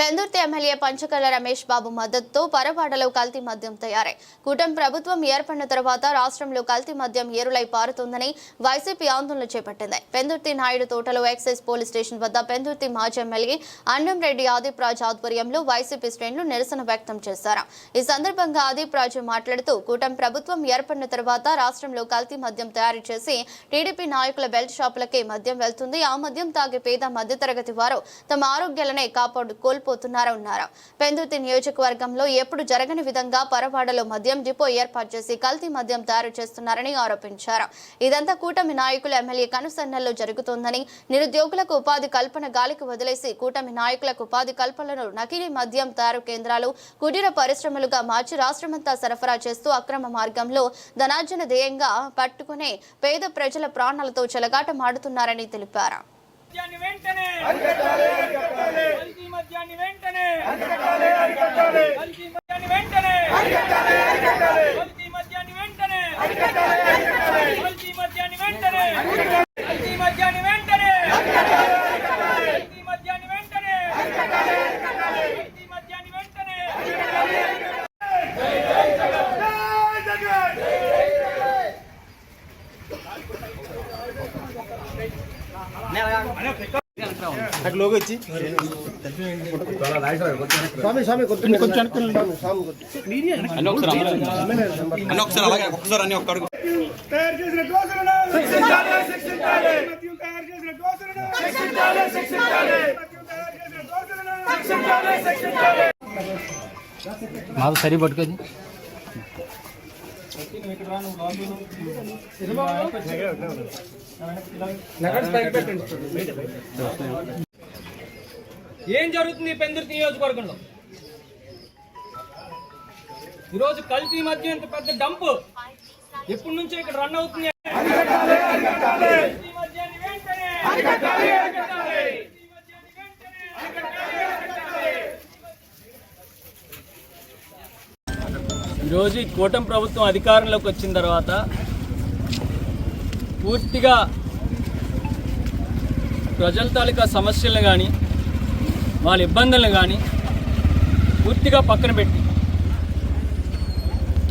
Pendurthi MLA Panchakalla Ramesh Babu మద్దతుతో పరవాడలో కల్తీ మద్యం తయారై. కూటమి ప్రభుత్వం ఏర్పడిన తర్వాత రాష్ట్రంలో కల్తీ మద్యం ఏరులై పారుతుందని వైసీపీ ఆందోళన చేపట్టింది. పెందుర్తి నాయుడు తోటలో ఎక్సైజ్ పోలీస్ స్టేషన్ వద్ద పెందుర్తి మాజీ ఎమ్మెల్యే అన్నం రెడ్డి ఆదిప్ రాజ్ ఆధ్వర్యంలో వైసీపీ శ్రేణులు నిరసన వ్యక్తం చేశారు. ఈ సందర్భంగా ఆదిప్ రాజు మాట్లాడుతూ కూటమి ప్రభుత్వం ఏర్పడిన తర్వాత రాష్ట్రంలో కల్తీ మద్యం తయారు చేసి టీడీపీ నాయకుల బెల్ట్ షాపులకే మద్యం వెళ్తుంది. ఆ మద్యం తాగే పేద మధ్యతరగతి వారు తమ ఆరోగ్యాలనే కాపాడు కోల్పోతున్నారన్నారు పెందుర్తి నియోజకవర్గంలో ఎప్పుడు జరగని విధంగా పరవాడలో మద్యం డిపో ఏర్పాటు చేసి కల్తీ మద్యం తయారు చేస్తున్నారని ఆరోపించారు. ఇదంతా కూటమి నాయకులు ఎమ్మెల్యే కనుసన్నల్లో జరుగుతోందని నిరుద్యోగులకు ఉపాధి కల్పన గాలికి వదిలేసి కూటమి నాయకులకు ఉపాధి కల్పనలో నకిలీ మద్యం తయారు కేంద్రాలు కుటీర పరిశ్రమలుగా మార్చి రాష్ట్రమంతా సరఫరా చేస్తూ అక్రమ మార్గంలో ధనార్జన ధ్యేయంగా పట్టుకునే పేద ప్రజల ప్రాణాలతో చెలగాటమాడుతున్నారని తెలిపారు. స్వామి స్వామి కొంచెం అన్ని ఒక్క తయారు చేసిన దోశలను తయారు చేసిన దోశలను మాకు సరి పట్టుకోది ఏం జరుగుతుంది పెందుర్తి నియోజకవర్గంలో? ఈరోజు కల్తీ మధ్య ఇంత పెద్ద డంప్ ఎప్పటి నుంచో ఇక్కడ రన్ అవుతుంది. ఈరోజు ఈ కూటమి ప్రభుత్వం అధికారంలోకి వచ్చిన తర్వాత పూర్తిగా ప్రజల తాలూకా సమస్యలను కానీ వాళ్ళ ఇబ్బందులను కానీ పూర్తిగా పక్కన పెట్టి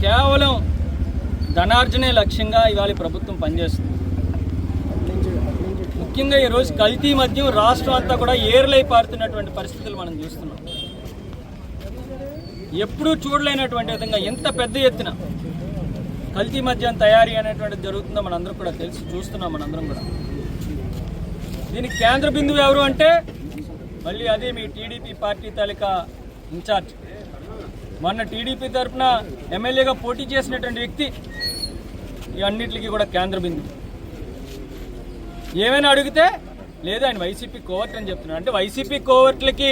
కేవలం ధనార్జనే లక్ష్యంగా ఇవాళ ప్రభుత్వం పనిచేస్తుంది. ముఖ్యంగా ఈరోజు కల్తీ మద్యం రాష్ట్రం అంతా కూడా ఏర్లై పారుతున్నటువంటి పరిస్థితులు మనం చూస్తున్నాం. ఎప్పుడూ చూడలేనటువంటి విధంగా ఎంత పెద్ద ఎత్తున కల్తీ మద్యం తయారీ అనేటువంటిది జరుగుతుందో మనందరం కూడా తెలిసి చూస్తున్నాం మనందరం కూడా. దీనికి కేంద్ర బిందువు ఎవరు అంటే మళ్ళీ అదే మీ టీడీపీ పార్టీ తాలూకా ఇన్ఛార్జ్. మొన్న టీడీపీ తరఫున ఎమ్మెల్యేగా పోటీ చేసినటువంటి వ్యక్తి ఈ అన్నిటికీ కూడా కేంద్ర బిందువు. ఏమైనా అడిగితే లేదు ఆయన వైసీపీ కోవర్ట్ అని చెప్తున్నాడు అంటే వైసీపీ కోవర్ట్లకి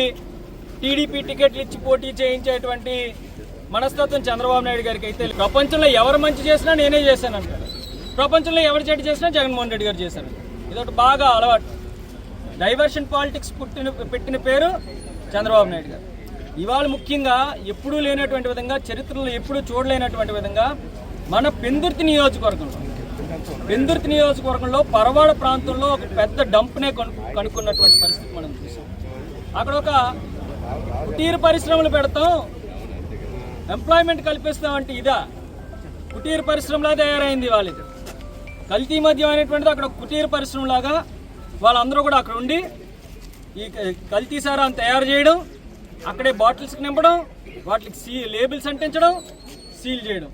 టీడీపీ టికెట్లు ఇచ్చి పోటీ చేయించేటువంటి మనస్తత్వం చంద్రబాబు నాయుడు గారికి అయితే ప్రపంచంలో ఎవరు మంచి చేసినా నేనే చేశాను అంటారు. ప్రపంచంలో ఎవరు చెడు చేసినా జగన్మోహన్ రెడ్డి గారు చేశాను ఇదొకటి బాగా అలవాటు. డైవర్షన్ పాలిటిక్స్ పుట్టిన పెట్టిన పేరు చంద్రబాబు నాయుడు గారు. ఇవాళ ముఖ్యంగా ఎప్పుడూ లేనటువంటి విధంగా చరిత్రలో ఎప్పుడూ చూడలేనటువంటి విధంగా మన పెందుర్తి నియోజకవర్గంలో పెందుర్తి నియోజకవర్గంలో పరవాడ ప్రాంతంలో ఒక పెద్ద డంప్నే కను కనుక్కున్నటువంటి మనం చూసాం. అక్కడ ఒక కుటీర పరిశ్రమలు పెడతాం. ఎంప్లాయ్మెంట్ కల్పిస్తామంటే ఇదా. కుటీర పరిశ్రమలా తయారైంది వాళ్ళది కల్తీ మద్యం అనేటువంటిది అక్కడ కుటీర పరిశ్రమలాగా వాళ్ళందరూ కూడా అక్కడ ఉండి ఈ కల్తీ సారాన్ని తయారు చేయడం అక్కడే బాటిల్స్కి నింపడం వాటికి సీ లేబుల్స్ అంటించడం సీల్ చేయడం.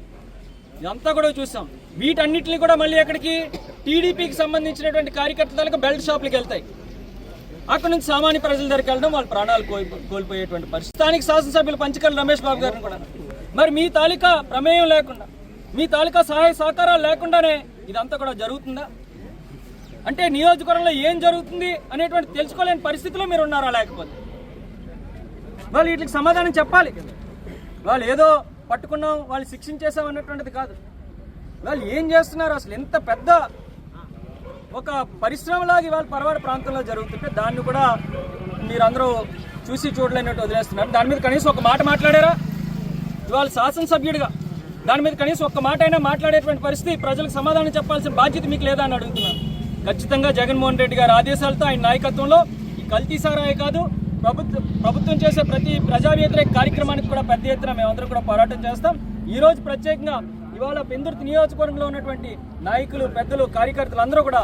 ఇదంతా కూడా చూసాం. వీటన్నిటిని కూడా మళ్ళీ అక్కడికి టీడీపీకి సంబంధించినటువంటి కార్యకర్తలకు బెల్ట్ షాపులకు వెళ్తాయి. అక్కడ నుంచి సామాన్య ప్రజల దగ్గరికి వెళ్ళడం వాళ్ళ ప్రాణాలు కోల్పో కోల్పోయేటువంటి పరిస్థితి. స్థానిక శాసనసభ్యులు పంచకల్ రమేష్ బాబు గారిని కూడా. మరి మీ తాలికా ప్రమేయం లేకుండా మీ తాలూకా సహాయ సహకారాలు లేకుండానే ఇదంతా కూడా జరుగుతుందా? అంటే నియోజకవర్గంలో ఏం జరుగుతుంది అనేటువంటి తెలుసుకోలేని పరిస్థితిలో మీరు ఉన్నారా లేకపోతే? వాళ్ళు వీటికి సమాధానం చెప్పాలి. వాళ్ళు ఏదో పట్టుకున్నాం వాళ్ళు శిక్షించేసాం అన్నటువంటిది కాదు. వాళ్ళు ఏం చేస్తున్నారు? అసలు ఎంత పెద్ద ఒక పరిశ్రమలాగా ఇవాళ పర్వాడ ప్రాంతంలో జరుగుతుంటే దాన్ని కూడా మీరందరూ చూసి చూడలేనట్టు వదిలేస్తున్నారు. దాని మీద కనీసం ఒక మాట మాట్లాడారా? ఇవాళ శాసనసభ్యుడిగా దాని మీద కనీసం ఒక్క మాట అయినా మాట్లాడేటువంటి పరిస్థితి ప్రజలకు సమాధానం చెప్పాల్సిన బాధ్యత మీకు లేదా అని అడుగుతున్నాను. ఖచ్చితంగా జగన్మోహన్ రెడ్డి గారి ఆదేశాలతో ఆయన నాయకత్వంలో ఈ కల్తీసారాయే కాదు ప్రభుత్వం ప్రభుత్వం చేసే ప్రతి ప్రజా వ్యతిరేక కార్యక్రమానికి కూడా పెద్ద ఎత్తున మేమందరం కూడా పోరాటం చేస్తాం. ఈరోజు ప్రత్యేకంగా ఇవాళ పెందుర్తి నియోజకవర్గంలో ఉన్నటువంటి నాయకులు పెద్దలు కార్యకర్తలు అందరూ కూడా